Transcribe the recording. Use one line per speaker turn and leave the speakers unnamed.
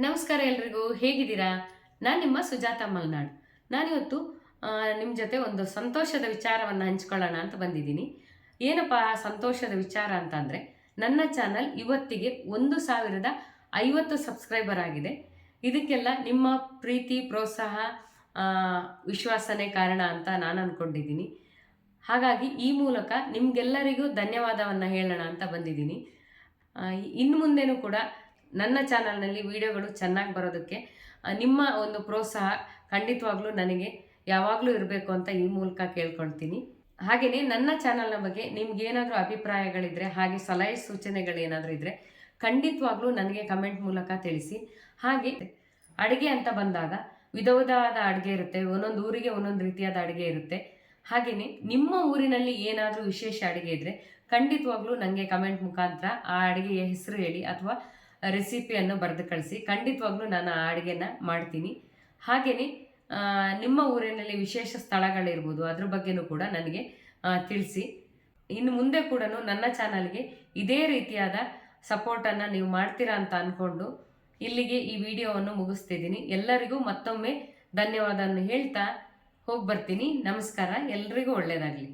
ನಮಸ್ಕಾರ ಎಲ್ರಿಗೂ, ಹೇಗಿದ್ದೀರಾ? ನಾನು ನಿಮ್ಮ ಸುಜಾತ ಮಲ್ನಾಡ್. ನಾನಿವತ್ತು ನಿಮ್ಮ ಜೊತೆ ಒಂದು ಸಂತೋಷದ ವಿಚಾರವನ್ನು ಹಂಚ್ಕೊಳ್ಳೋಣ ಅಂತ ಬಂದಿದ್ದೀನಿ. ಏನಪ್ಪ ಸಂತೋಷದ ವಿಚಾರ ಅಂತ ನನ್ನ ಚಾನಲ್ ಇವತ್ತಿಗೆ ಒಂದು ಸಾವಿರದ ಐವತ್ತು ಸಬ್ಸ್ಕ್ರೈಬರ್ ಆಗಿದೆ. ಇದಕ್ಕೆಲ್ಲ ನಿಮ್ಮ ಪ್ರೀತಿ, ಪ್ರೋತ್ಸಾಹ ವಿಶ್ವಾಸನೇ ಕಾರಣ ಅಂತ ನಾನು ಅಂದ್ಕೊಂಡಿದ್ದೀನಿ ಹಾಗಾಗಿ ಈ ಮೂಲಕ ನಿಮಗೆಲ್ಲರಿಗೂ ಧನ್ಯವಾದವನ್ನು ಹೇಳೋಣ ಅಂತ ಬಂದಿದ್ದೀನಿ. ಇನ್ನು ಮುಂದೆನೂ ಕೂಡ ನನ್ನ ಚಾನಲ್ನಲ್ಲಿ ವಿಡಿಯೋಗಳು ಚೆನ್ನಾಗಿ ಬರೋದಕ್ಕೆ ನಿಮ್ಮ ಒಂದು ಪ್ರೋತ್ಸಾಹ ಖಂಡಿತವಾಗ್ಲೂ ನನಗೆ ಯಾವಾಗಲೂ ಇರಬೇಕು ಅಂತ ಈ ಮೂಲಕ ಕೇಳ್ಕೊಳ್ತೀನಿ. ಹಾಗೆಯೇ ನನ್ನ ಚಾನಲ್ನ ಬಗ್ಗೆ ನಿಮ್ಗೇನಾದರೂ ಅಭಿಪ್ರಾಯಗಳಿದ್ರೆ, ಹಾಗೆ ಸಲಹೆ ಸೂಚನೆಗಳೇನಾದರೂ ಇದ್ದರೆ ಖಂಡಿತವಾಗ್ಲೂ ನನಗೆ ಕಮೆಂಟ್ ಮೂಲಕ ತಿಳಿಸಿ. ಹಾಗೆ ಅಡುಗೆ ಅಂತ ಬಂದಾಗ ವಿಧ ವಿಧವಾದ ಅಡುಗೆ ಇರುತ್ತೆ, ಒಂದೊಂದು ಊರಿಗೆ ಒಂದೊಂದು ರೀತಿಯಾದ ಅಡುಗೆ ಇರುತ್ತೆ. ಹಾಗೆಯೇ ನಿಮ್ಮ ಊರಿನಲ್ಲಿ ಏನಾದರೂ ವಿಶೇಷ ಅಡುಗೆ ಇದ್ದರೆ ಖಂಡಿತವಾಗ್ಲೂ ನನಗೆ ಕಮೆಂಟ್ ಮುಖಾಂತರ ಆ ಅಡುಗೆಯ ಹೆಸರು ಹೇಳಿ, ಅಥವಾ ರೆಸಿಪಿಯನ್ನು ಬರೆದು ಕಳಿಸಿ. ಖಂಡಿತವಾಗ್ಲೂ ನಾನು ಆ ಅಡುಗೆನ ಮಾಡ್ತೀನಿ. ಹಾಗೆಯೇ ನಿಮ್ಮ ಊರಿನಲ್ಲಿ ವಿಶೇಷ ಸ್ಥಳಗಳಿರ್ಬೋದು, ಅದ್ರ ಬಗ್ಗೆನೂ ಕೂಡ ನನಗೆ ತಿಳಿಸಿ. ಇನ್ನು ಮುಂದೆ ಕೂಡ ನನ್ನ ಚಾನಲ್ಗೆ ಇದೇ ರೀತಿಯಾದ ಸಪೋರ್ಟನ್ನು ನೀವು ಮಾಡ್ತೀರಾ ಅಂತ ಅಂದ್ಕೊಂಡು ಇಲ್ಲಿಗೆ ಈ ವಿಡಿಯೋವನ್ನು ಮುಗಿಸ್ತಿದ್ದೀನಿ. ಎಲ್ಲರಿಗೂ ಮತ್ತೊಮ್ಮೆ ಧನ್ಯವಾದವನ್ನು ಹೇಳ್ತಾ ಹೋಗಿ ಬರ್ತೀನಿ ನಮಸ್ಕಾರ. ಎಲ್ರಿಗೂ ಒಳ್ಳೆಯದಾಗಲಿ.